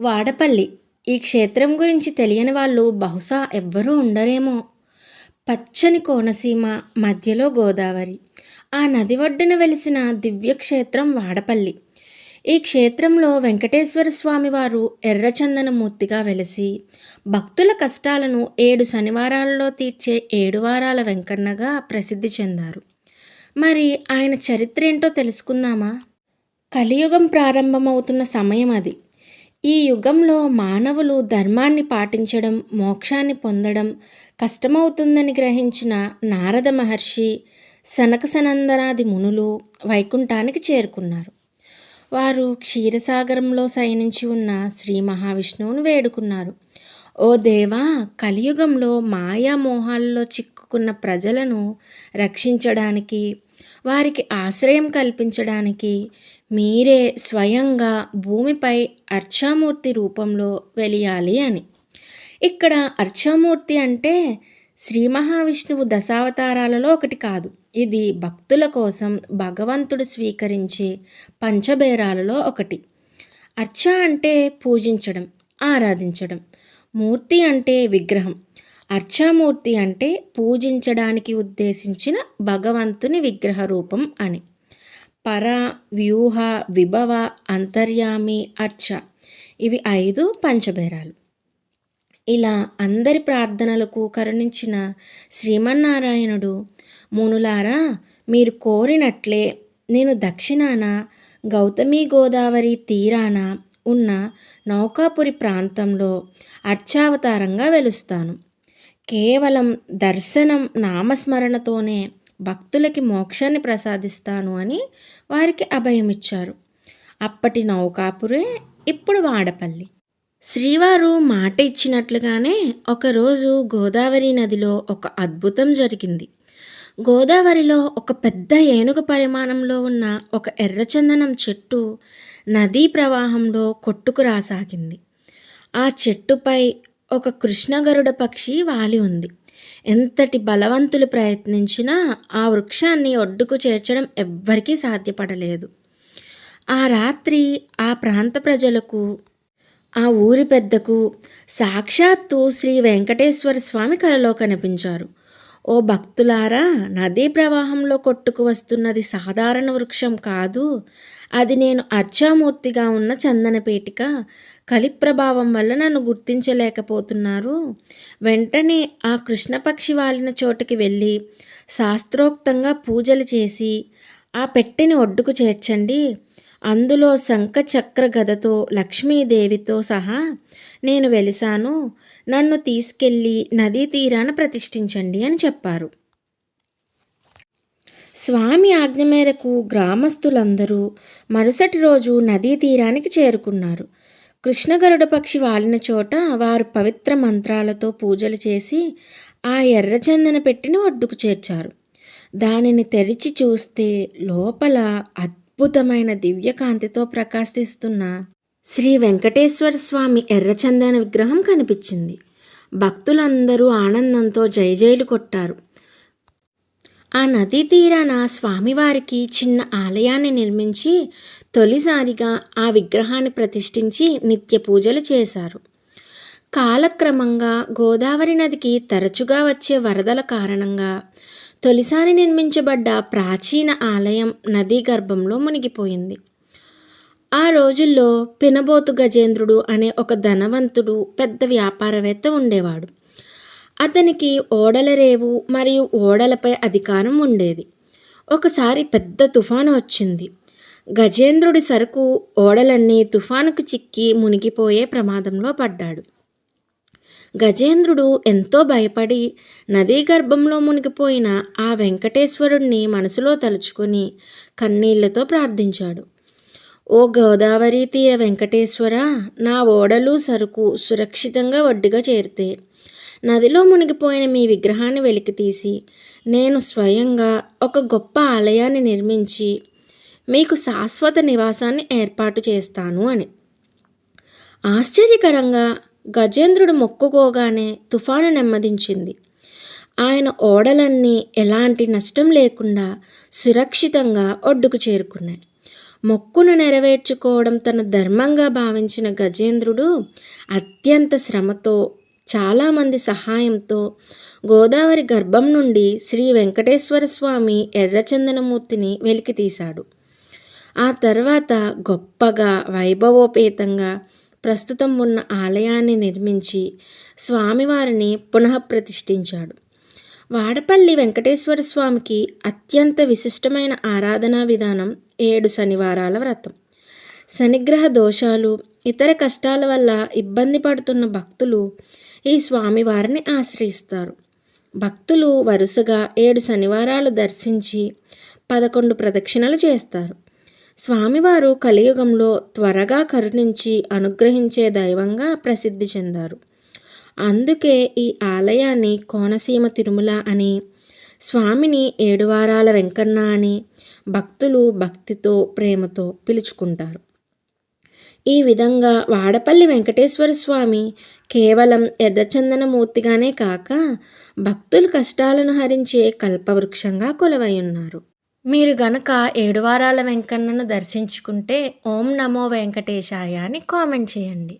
వాడపల్లి. ఈ క్షేత్రం గురించి తెలియని వాళ్ళు బహుశా ఎవ్వరూ ఉండరేమో. పచ్చని కోనసీమ మధ్యలో గోదావరి. ఆ నది ఒడ్డున వెలిసిన దివ్యక్షేత్రం వాడపల్లి. ఈ క్షేత్రంలో వెంకటేశ్వర స్వామి వారు ఎర్రచందనమూర్తిగా వెలిసి భక్తుల కష్టాలను ఏడు శనివారాలలో తీర్చే ఏడు వారాల వెంకన్నగా ప్రసిద్ధి చెందారు. మరి ఆయన చరిత్ర ఏంటో తెలుసుకుందామా? కలియుగం ప్రారంభమవుతున్న సమయం అది. ఈ యుగంలో మానవులు ధర్మాన్ని పాటించడం మోక్షాన్ని పొందడం కష్టమవుతుందని గ్రహించిన నారద మహర్షి సనక సనందనాది మునులు వైకుంఠానికి చేరుకున్నారు. వారు క్షీరసాగరంలో శయనించి ఉన్న శ్రీ మహావిష్ణువును వేడుకున్నారు. ఓ దేవా కలియుగంలో మాయా మోహాల్లో చిక్కుకున్న ప్రజలను రక్షించడానికి వారికి ఆశ్రయం కల్పించడానికి మీరే స్వయంగా భూమిపై అర్చామూర్తి రూపంలో వెలియాలి అని. ఇక్కడ అర్చామూర్తి అంటే శ్రీ మహావిష్ణువు దశావతారాలలో ఒకటి కాదు. ఇది భక్తుల కోసం భగవంతుడు స్వీకరించే పంచబేరాలలో ఒకటి. అర్చ అంటే పూజించడం ఆరాధించడం మూర్తి అంటే విగ్రహం అర్చామూర్తి అంటే పూజించడానికి ఉద్దేశించిన భగవంతుని విగ్రహ రూపం అని. పర వ్యూహ విభవ అంతర్యామి అర్చ ఇవి ఐదు పంచబేరాలు ఇలా అందరి ప్రార్థనలకు కరుణించిన శ్రీమన్నారాయణుడు మునులారా మీరు కోరినట్లే నేను దక్షిణాన గౌతమి గోదావరి తీరాన ఉన్న నౌకాపురి ప్రాంతంలో అర్చావతారంగా వెలుస్తాను. కేవలం దర్శనం నామస్మరణతోనే భక్తులకి మోక్షాన్ని ప్రసాదిస్తాను అని వారికి అభయమిచ్చారు. అప్పటి నౌకాపురే ఇప్పుడు వాడపల్లి. శ్రీవారు మాట ఇచ్చినట్లుగానే ఒకరోజు గోదావరి నదిలో ఒక అద్భుతం జరిగింది. గోదావరిలో ఒక పెద్ద ఏనుగు పరిమాణంలో ఉన్న ఒక ఎర్రచందనం చెట్టు నదీ ప్రవాహంలో కొట్టుకు రాసాగింది ఆ చెట్టుపై ఒక కృష్ణగరుడ పక్షి వాలి ఉంది. ఎంతటి బలవంతులు ప్రయత్నించినా ఆ వృక్షాన్ని ఒడ్డుకు చేర్చడం ఎవ్వరికీ సాధ్యపడలేదు. ఆ రాత్రి ఆ ప్రాంత ప్రజలకు ఆ ఊరి పెద్దకు సాక్షాత్తు శ్రీ వెంకటేశ్వర స్వామి కలలో కనిపించారు. ఓ భక్తులారా నదీ ప్రవాహంలో కొట్టుకు వస్తున్నది సాధారణ వృక్షం కాదు. అది నేను అర్చామూర్తిగా ఉన్న చందనపేటిక. కలి ప్రభావం వల్ల నన్ను గుర్తించలేకపోతున్నారు. వెంటనే ఆ కృష్ణపక్షి వాలిన చోటుకి వెళ్ళి శాస్త్రోక్తంగా పూజలు చేసి ఆ పెట్టెని ఒడ్డుకు చేర్చండి. అందులో శంఖ చక్ర గదతో లక్ష్మీదేవితో సహా నేను వెలిసాను. నన్ను తీసుకెళ్ళి నదీ తీరాన ప్రతిష్ఠించండి అని చెప్పారు. స్వామి ఆజ్ఞ మేరకు గ్రామస్తులందరూ మరుసటి రోజు నదీ తీరానికి చేరుకున్నారు. కృష్ణగరుడ పక్షి వాలిన చోట వారు పవిత్ర మంత్రాలతో పూజలు చేసి ఆ ఎర్రచందన పెట్టిన ఒడ్డుకు చేర్చారు. దానిని తెరిచి చూస్తే లోపల అద్భుతమైన దివ్యకాంతితో ప్రకాశిస్తున్న శ్రీ వెంకటేశ్వర స్వామి ఎర్రచంద్రన విగ్రహం కనిపించింది. భక్తులందరూ ఆనందంతో జయజయలు కొట్టారు. ఆ నదీ తీరాన స్వామివారికి చిన్న ఆలయాన్ని నిర్మించి తొలిసారిగా ఆ విగ్రహాన్ని ప్రతిష్ఠించి నిత్య పూజలు చేశారు. కాలక్రమంగా గోదావరి నదికి తరచుగా వచ్చే వరదల కారణంగా తొలిసారి నిర్మించబడ్డ ప్రాచీన ఆలయం నదీ గర్భంలో మునిగిపోయింది. ఆ రోజుల్లో పినబోతు గజేంద్రుడు అనే ఒక ధనవంతుడు పెద్ద వ్యాపారవేత్త ఉండేవాడు. అతనికి ఓడల రేవు మరియు ఓడలపై అధికారం ఉండేది. ఒకసారి పెద్ద తుఫాను వచ్చింది. గజేంద్రుడి సరుకు ఓడలన్నీ తుఫానుకు చిక్కి మునిగిపోయే ప్రమాదంలో పడ్డాడు. గజేంద్రుడు ఎంతో భయపడి నదీ గర్భంలో మునిగిపోయిన ఆ వెంకటేశ్వరుణ్ణి మనసులో తలుచుకొని కన్నీళ్ళతో ప్రార్థించాడు. ఓ గోదావరి తీర వెంకటేశ్వర నా ఓడలు సరుకు సురక్షితంగా ఒడ్డుగా చేరితే నదిలో మునిగిపోయిన మీ విగ్రహాన్ని వెలికితీసి నేను స్వయంగా ఒక గొప్ప ఆలయాన్ని నిర్మించి మీకు శాశ్వత నివాసాన్ని ఏర్పాటు చేస్తాను అని. ఆశ్చర్యకరంగా గజేంద్రుడు మొక్కుకోగానే తుఫాను నెమ్మదించింది. ఆయన ఓడలన్నీ ఎలాంటి నష్టం లేకుండా సురక్షితంగా ఒడ్డుకు చేరుకున్నాయి. మొక్కును నెరవేర్చుకోవడం తన ధర్మంగా భావించిన గజేంద్రుడు అత్యంత శ్రమతో చాలామంది సహాయంతో గోదావరి గర్భం నుండి శ్రీ వెంకటేశ్వర స్వామి ఎర్రచందనమూర్తిని వెలికితీశాడు. ఆ తర్వాత గొప్పగా వైభవోపేతంగా ప్రస్తుతం ఉన్న ఆలయాన్ని నిర్మించి స్వామివారిని పునఃప్రతిష్ఠించాడు వాడపల్లి వెంకటేశ్వర స్వామికి అత్యంత విశిష్టమైన ఆరాధనా విధానం ఏడు శనివారాల వ్రతం. శనిగ్రహ దోషాలు ఇతర కష్టాల వల్ల ఇబ్బంది పడుతున్న భక్తులు ఈ స్వామివారిని ఆశ్రయిస్తారు. భక్తులు వరుసగా ఏడు శనివారాలు దర్శించి పదకొండు ప్రదక్షిణలు చేస్తారు. స్వామివారు కలియుగంలో త్వరగా కరుణించి అనుగ్రహించే దైవంగా ప్రసిద్ధి చెందారు. అందుకే ఈ ఆలయాన్ని కోనసీమ తిరుమల అని స్వామిని ఏడు వారాల వెంకన్న అని భక్తులు భక్తితో ప్రేమతో పిలుచుకుంటారు. ఈ విధంగా వాడపల్లి వెంకటేశ్వర స్వామి కేవలం ఎర్రచందనమూర్తిగానే కాక భక్తుల కష్టాలను హరించే కల్పవృక్షంగా కొలువై ఉన్నారు. మీరు గనక ఏడు వారాల వెంకన్నను దర్శించుకుంటే ఓం నమో వెంకటేశాయ అని కామెంట్ చేయండి.